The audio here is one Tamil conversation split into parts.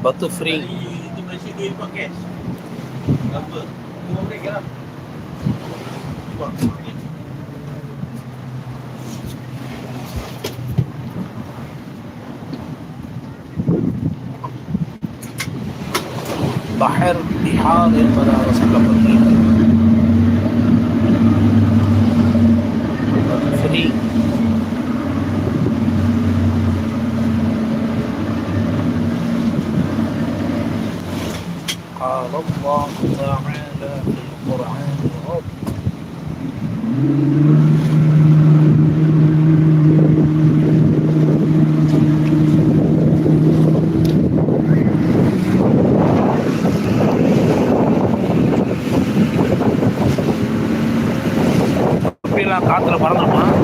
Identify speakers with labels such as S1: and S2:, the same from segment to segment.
S1: Batu free.
S2: Terima masih duit buat cash. Apa? Kau boleh ke? Buat.
S1: Bahar Bihar yang pada Rasulullah pergi قال الله تعالى في القرآن العظيم அப்படிலாம்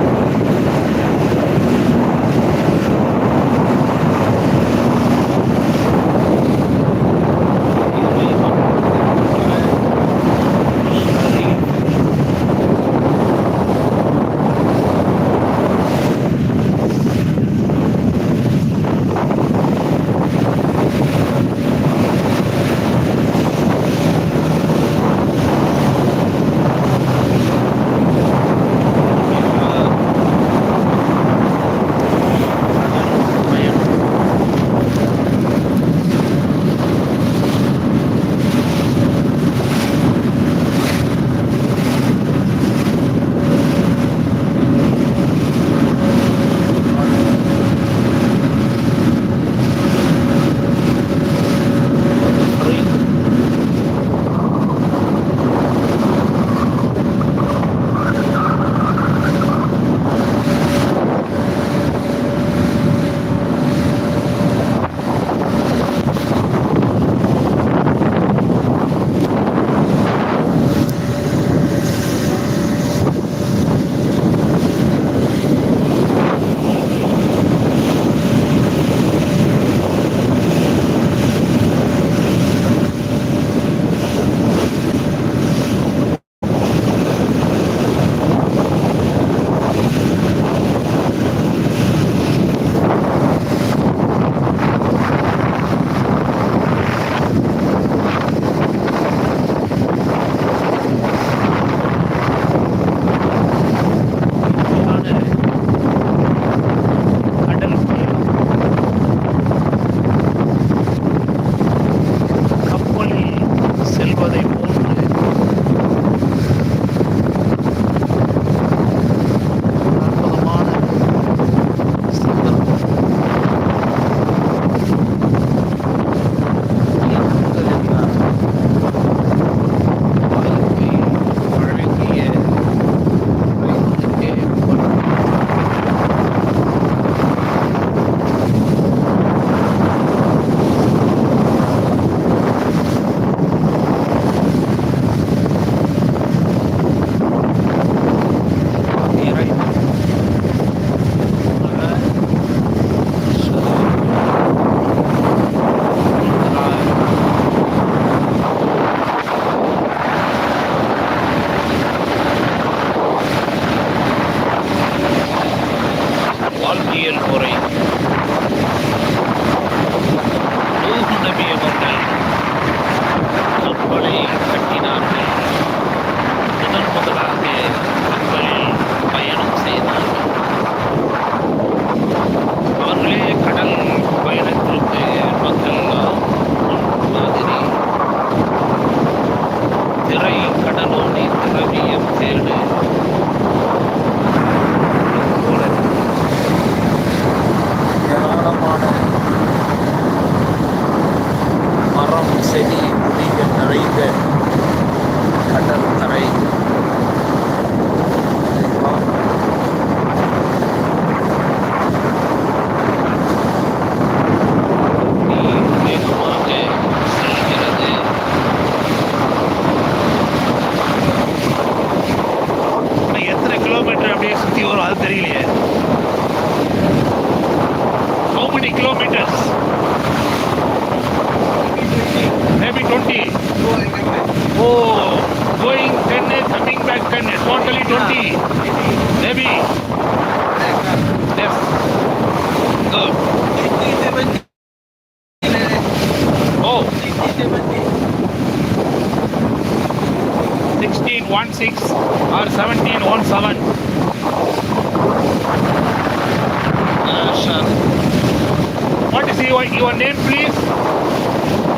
S1: your your name, please?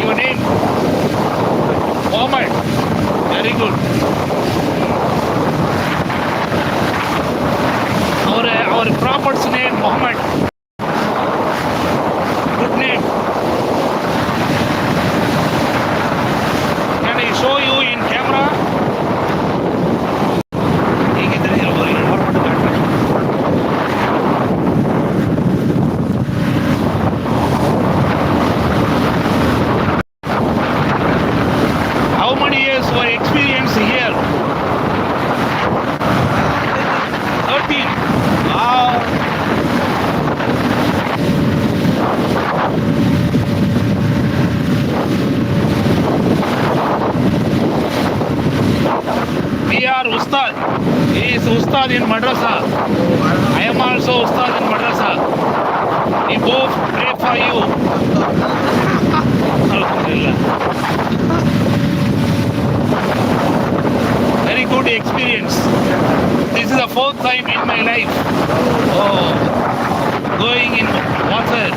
S1: Your name? Mohammed. Very good. Our our prophet's name Muhammad. Ustad in madrasa. I am also Ustad in madrasa. We both pray for you. Alhamdulillah. Very good experience. This is the fourth time in my life. Oh, going in water.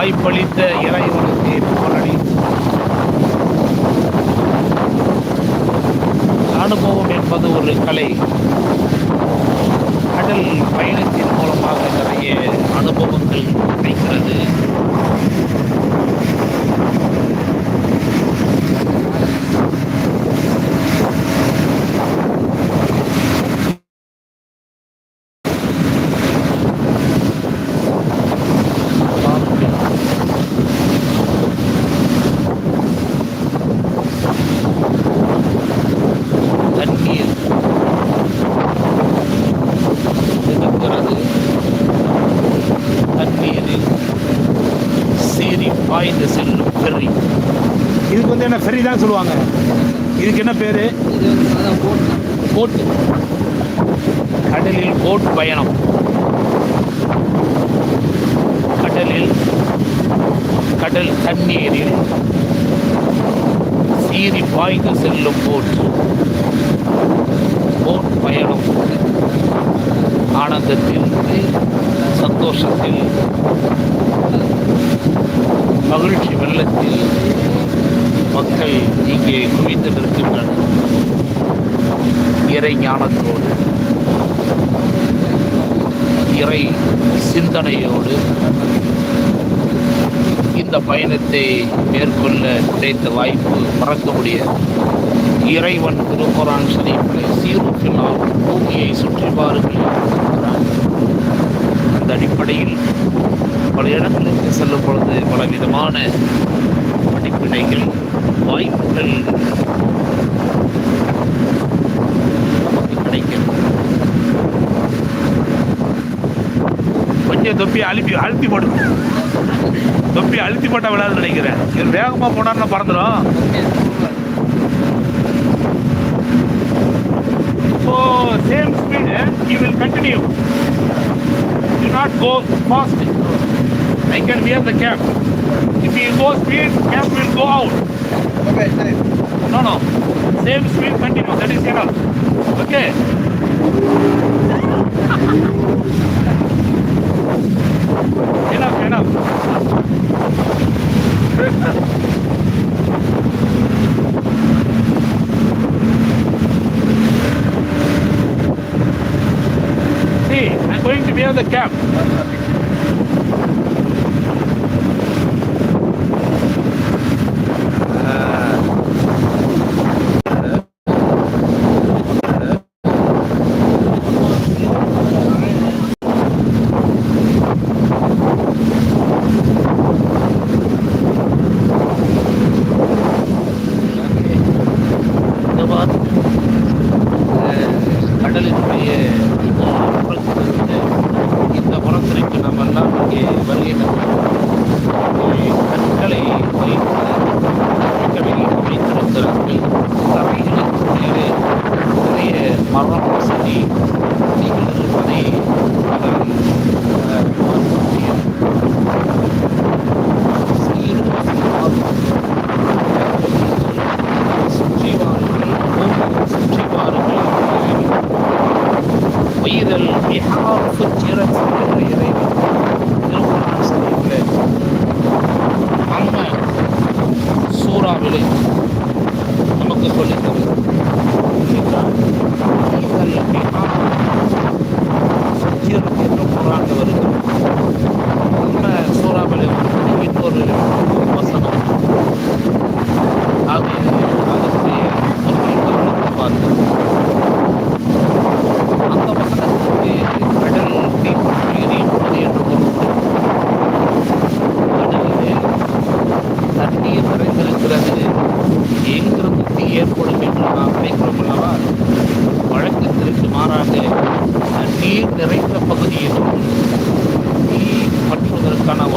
S1: வாய்ப்பளித்த இறைவனுக்கு பாரடி அனுபவம் என்பது ஒரு கலை. கடல் பயணத்தின் மூலமாக நிறைய அனுபவங்கள் கிடைக்கிறது தண்ணீர் இருக்கிறது தண்ணீரில் சீறி பாய்ந்து செல்லும் ஃபெர்ரி. இதுக்கு வந்து என்ன ஃபெர்ரி தான் சொல்லுவாங்க? இதுக்கு என்ன பேரு? போட் கடலில் போட் பயணம். கடலில் கடல் தண்ணீரில் சீறி பாய்ந்து செல்லும் போட் போட் பயணம். ஆனந்தத்தில் சந்தோஷத்தில் மகிழ்ச்சி வெள்ளத்தில் மக்கள் இங்கே குவித்து நிற்கின்றனர். இறை ஞானத்தோடு இறை சிந்தனையோடு இந்த பயணத்தை மேற்கொள்ள கிடைத்த வாய்ப்பு மறக்க முடியாது இறைவன் திருக்குரான் ஷரீஃபில் சீருக்கினால் பூமியை சுற்றி பாருங்கள் அந்த அடிப்படையில் பல இடங்களுக்கு செல்லும் பொழுது பலவிதமான படிப்பினைகள் வாய்ப்புகள் நமக்கு கிடைக்கும். கொஞ்சம் தொப்பி அழுப்பி அழுத்தி போடும் தொப்பி அழுத்தி போட்டால் விழாதுன்னு நினைக்கிறேன். இது வேகமாக போனார்னா பறந்துடும் so same speed you will continue not go fast. I can hear the cap. If he goes speed, cap will go out.
S2: Okay, same.
S1: No, no. Same speed continue. That is enough. Okay. enough, enough. See, I'm going to be on the cap.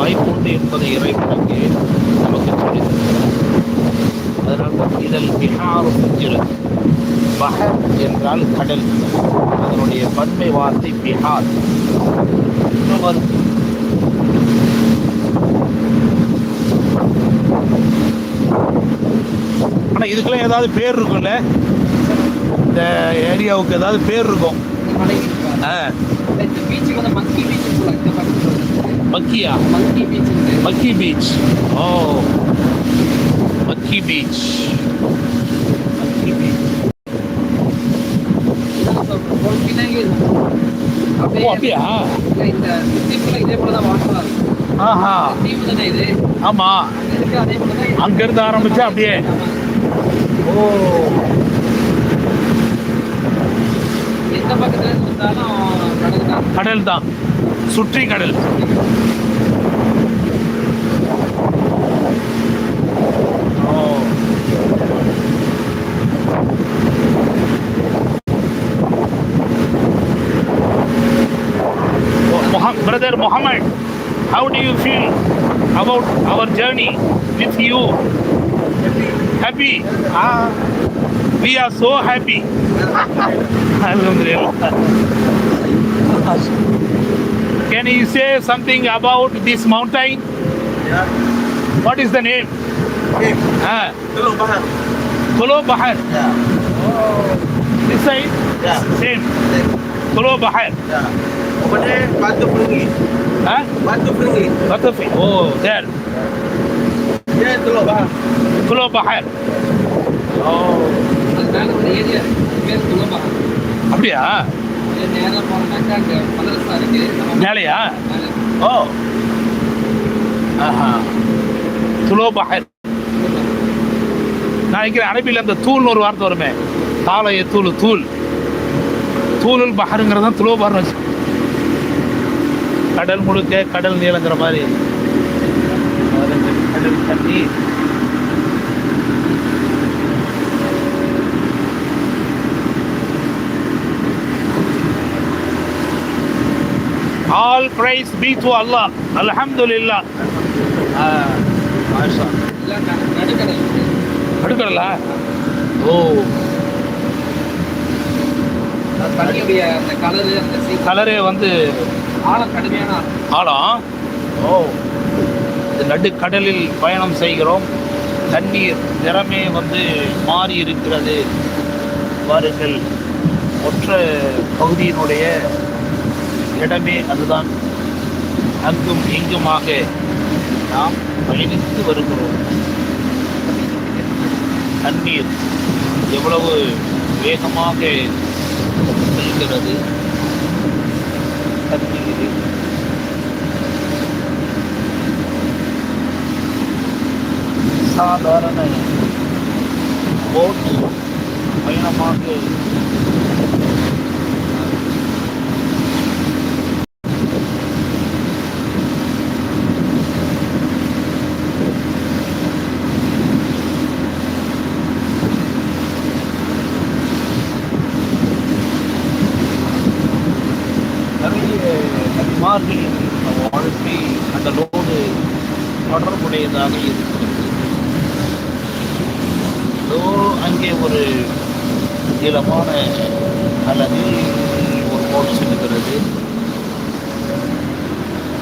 S1: பற்றுவதற்கான வாய்ப்பு உண்டு என்பதை இறைவனுக்கு நமக்கு சொல்லித் தருகிறார் அதனால் இதழ் பிஹாறு சுஜிரத் பஹர் என்றால் கடல். அதனுடைய பன்மை வார்த்தை பிஹார் இன்னும் வரும். ஆனா இதுக்கெல்லாம் ஏதாவது பேர் இருக்கும்ல? இந்த ஏரியாவுக்கு ஏதாவது பேர் இருக்கும். ஆ,
S3: பீச்சுக்கு வந்து மங்கி பீச் சொல்லுவாங்க. இந்த பக்கத்துல
S1: மக்கியா
S3: மங்கி பீச்
S1: மக்கி பீச் ஓ மக்கி பீச் மக்கி பீச் அப்படியா?
S3: இந்த இதே போல தான் வாட்டரா இருக்கும்
S1: ஆஹா.
S3: தீவு தானே இது?
S1: ஆமா.
S3: அதே போல தான்
S1: ஆரம்பிச்சா அப்படியே. ஓ.
S3: எந்த பக்கத்துல கடல் தான்.
S1: சுற்றி கடல். Brother Muhammad, how do you feel about our journey with you? Happy? Ah, we are so happy. Alhamdulillah. Can you say something about this mountain?
S2: Yeah.
S1: What is the name?
S2: Okay.
S1: Ah,
S2: Bahar.
S1: Kulo Bahar.
S2: Yeah.
S1: This side?
S2: Yeah.
S1: Same.
S2: Same.
S1: Bahar.
S2: Yeah. Batu Perungi.
S1: Huh?
S2: Batu Perungi.
S1: Batafi. Oh, there.
S2: Yeah, Teluk Bahar.
S1: Kulo Bahar. Oh. அப்படியா மேலையா
S3: மேல
S1: ஓ ஆஹா துலோ பஹர் நான் நினைக்கிறேன் அரபியில் அந்த தூள்னு ஒரு வார்த்தை வருமே தாளைய தூள் தூள் தூளுல் பஹருங்கிறது தான் துலோ வச்சு கடல் முழுக்க கடல் நீளங்கிற மாதிரி கடல் தண்ணி all All praise be to Allah. Alhamdulillah. ஆ, மாஷா.
S3: இல்ல ந- நடுக்கடல்
S1: ஓ
S3: கலரு
S1: கலரே வந்து
S3: ஆழம்.
S1: ஓ. இந்த நடுக்கடலில் பயணம் செய்கிறோம். தண்ணீர் நிறமே வந்து மாறி இருக்கிறது பாருங்கள் ஒற்ற பகுதியினுடைய இடமே அதுதான். அங்கும் இங்குமாக நாம் பயணித்து வருகிறோம். தண்ணீர் எவ்வளவு வேகமாக செல்கிறது. தண்ணீர் சாதாரண போட் பயணமாக நிறைய நபிமார்கள் வாழ்க்கை லோடு தொடர்புடையதாக இருக்கிறது. ஏதோ அங்கே ஒரு நீளமான அல்லது ஒரு போட் நீல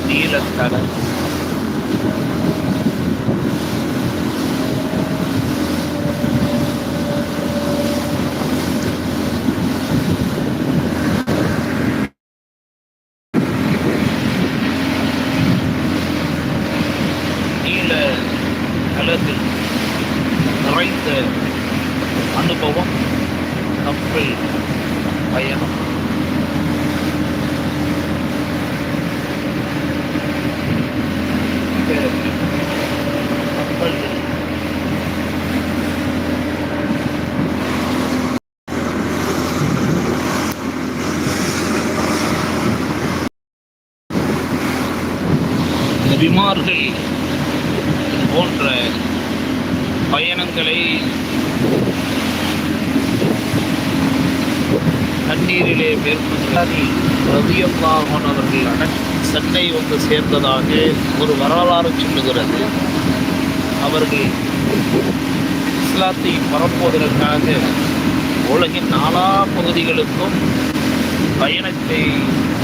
S1: நீலக்கடல் நீல கலரில் நிறைந்த அனுபவம் கப்பல் பயணம் இந்த கப்பல் நபிமார்கள் போன்ற பயணங்களை தண்ணீரிலே மேற்கொண்டாரி. ரவியல்லாமன் அவர்கள் சென்னை வந்து சேர்ந்ததாக ஒரு வரலாறு சொல்லுகிறது. அவர்கள் இஸ்லாத்தை பரப்புவதற்காக உலகின் நாலா பகுதிகளுக்கும் பயணத்தை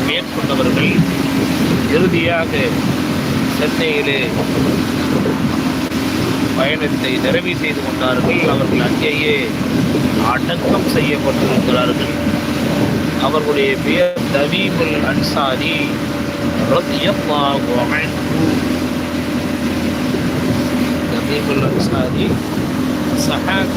S1: மேற்கொண்டவர்கள். இறுதியாக சென்னையிலே பயணத்தை நிறைவு செய்து கொண்டார்கள். அவர்கள் அங்கேயே அடக்கம் செய்யப்பட்டிருக்கிறார்கள். அவர்களுடைய பெயர் தவீபுல் அன்சாரி தவீபுல் அன்சாரி சஹாப்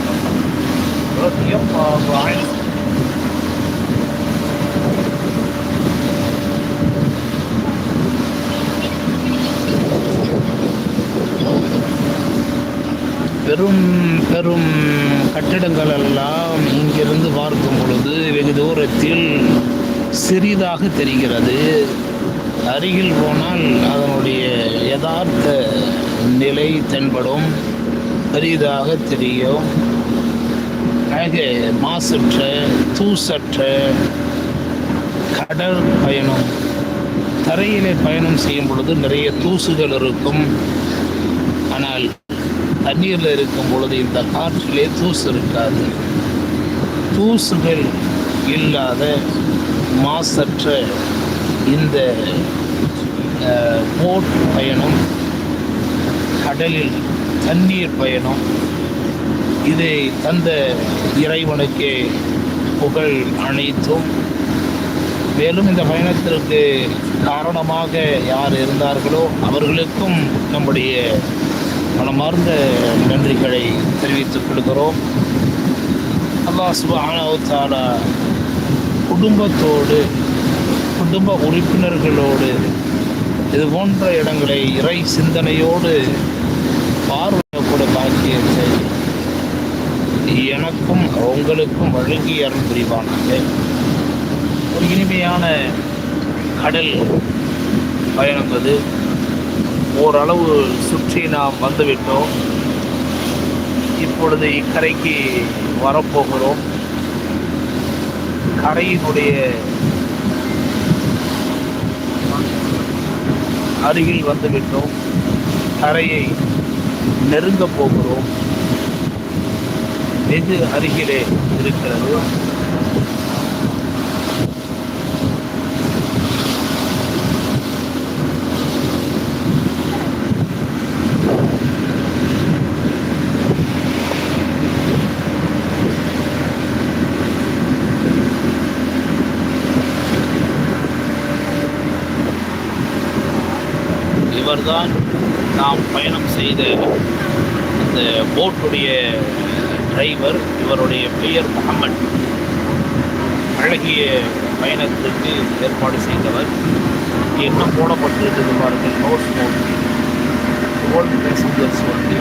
S1: பெரும் பெரும் கட்டிடங்கள் எல்லாம் இங்கிருந்து பார்க்கும் பொழுது வெகு தூரத்தில் சிறிதாக தெரிகிறது. அருகில் போனால் அதனுடைய யதார்த்த நிலை தென்படும். பெரிதாக தெரியும். ஆக மாசற்ற தூசற்ற கடல் பயணம் தரையிலே பயணம் செய்யும் பொழுது நிறைய தூசுகள் இருக்கும். தண்ணீரில் இருக்கும் பொழுது இந்த காற்றிலே தூசு இருக்காது. தூசுகள் இல்லாத மாசற்ற இந்த போட் பயணம் கடலில் தண்ணீர் பயணம் இதை தந்த இறைவனுக்கே புகழ் அனைத்தும் மேலும் இந்த பயணத்திற்கு காரணமாக யார் இருந்தார்களோ அவர்களுக்கும் நம்முடைய மனமார்ந்த நன்றிகளை தெரிவித்துக் கொள்கிறோம். அல்லாஹ் சுப்ஹானஹு குடும்பத்தோடு குடும்ப உறுப்பினர்களோடு இது போன்ற இடங்களை இறை சிந்தனையோடு பார்வையக்கூட பாக்கியத்தை எனக்கும் உங்களுக்கும் வழங்கி அருள் புரிவானாக. ஒரு இனிமையான கடல் பயணம் அது. ஓரளவு சுற்றி நாம் வந்துவிட்டோம். இப்பொழுது இக்கரைக்கு வரப்போகிறோம். கரையினுடைய அருகில் வந்துவிட்டோம். கரையை நெருங்க போகிறோம். வெகு அருகிலே இருக்கிறது இவர்தான் நாம் பயணம் செய்த இந்த போட்டுடைய டிரைவர் இவருடைய பெயர் முகமது. அழகிய பயணத்திற்கு ஏற்பாடு செய்தவர். என்ன போடப்பட்டிருக்கிறது பாருங்கள் நோட் ஸ்மோக்கிங் ஓல்டு பேசஞ்சர்ஸ் வந்து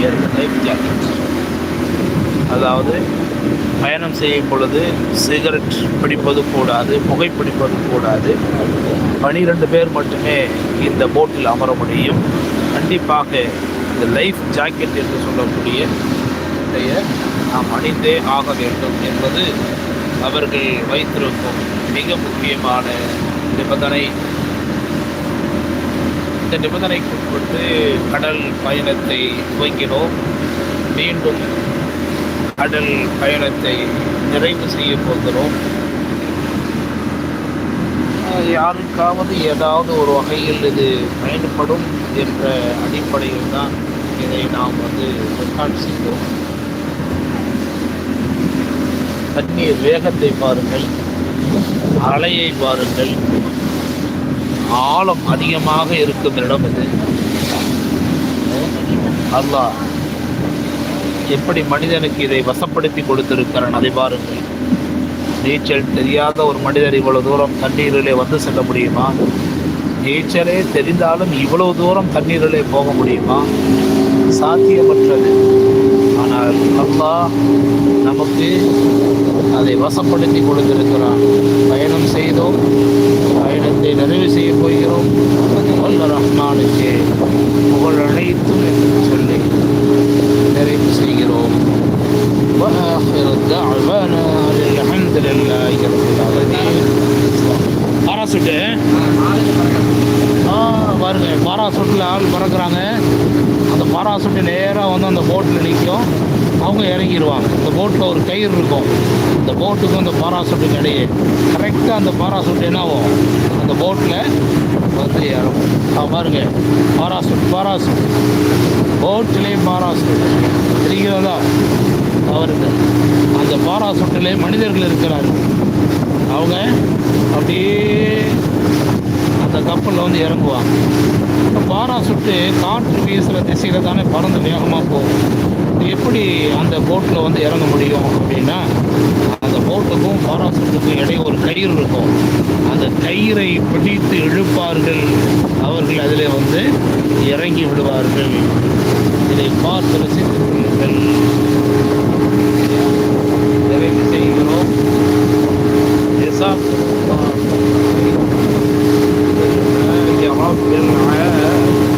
S1: இயர் லைஃப் ஜாக்கெட் அதாவது பயணம் செய்யும் பொழுது சிகரெட் பிடிப்பது கூடாது புகைப்பிடிப்பது கூடாது. பனிரெண்டு பேர் மட்டுமே இந்த போட்டில் அமர முடியும். கண்டிப்பாக இந்த லைஃப் ஜாக்கெட் என்று சொல்லக்கூடிய இதைய நாம் அணிந்தே ஆக வேண்டும் என்பது அவர்கள் வைத்திருக்கும் மிக முக்கியமான நிபந்தனை. இந்த நிபந்தனைக்குட்பட்டு கடல் பயணத்தை துவங்கினோம். மீண்டும் கடல் பயணத்தை நிறைவு செய்ய போகிறோம். யாருக்காவது ஏதாவது ஒரு வகையில் இது பயன்படும் என்ற அடிப்படையில் தான் இதை நாம் வந்து ரெக்கார்ட் செய்தோம். தண்ணீர் வேகத்தை பாருங்கள் அலையை பாருங்கள். ஆழம் அதிகமாக இருக்கும் இடம் இது. அல்லா எப்படி மனிதனுக்கு இதை வசப்படுத்தி கொடுத்திருக்கிறான் அதை பாருங்கள். நீச்சல் தெரியாத ஒரு மனிதர் இவ்வளவு தூரம் தண்ணீரிலே வந்து செல்ல முடியுமா? நீச்சலே தெரிந்தாலும் இவ்வளவு தூரம் தண்ணீரிலே போக முடியுமா? சாத்தியமற்றது. ஆனால் அல்லா நமக்கு அதை வசப்படுத்தி கொடுத்திருக்கிறான். பயணம் செய்தோம். பயணத்தை நிறைவு செய்ய போகிறோம். வல்ல ரஹ்மானுக்கு. புகழ் அனைத்தும் என்று சொல்லி நிறைவு செய்கிறோம். அரசுட்டு பாருங்கள் பாராசூட்டில் ஆள் பறக்கிறாங்க. அந்த பாராசூட்டு நேராக வந்து அந்த போட்டில் நிற்கும். அவங்க இறங்கிடுவாங்க இந்த போட்டில் ஒரு கயிறு இருக்கும். இந்த போட்டுக்கும் அந்த பாராசூட்டுக்கு இடையே. கரெக்டாக அந்த பாராசூட் என்னாகும் அந்த போட்டில் வந்து இறங்கும் பாருங்க. பாராசூட் பாராசூட் போட்டிலே பாராசூட் தெரிகிறதா? அவருக்கு. அந்த பாராசூட்டிலே மனிதர்கள் இருக்கிறார்கள். அவங்க அப்படியே அந்த கப்பலில் வந்து இறங்குவாங்க. பாரா சுட்டு காற்று வீசுகிற திசையில் தானே பறந்து வேகமாக போகும். எப்படி அந்த போட்டில் வந்து இறங்க முடியும் அப்படின்னா அந்த போட்டுக்கும் பாராசூட்டுக்கும் இடையே ஒரு கயிறு இருக்கும். அந்த கயிறை பிடித்து இழுப்பார்கள். அவர்கள் அதிலே வந்து இறங்கி விடுவார்கள். இதை பார்த்து ரசித்து கொள்ளுங்கள். நிறைவு செய்கிறோம். رب العالمين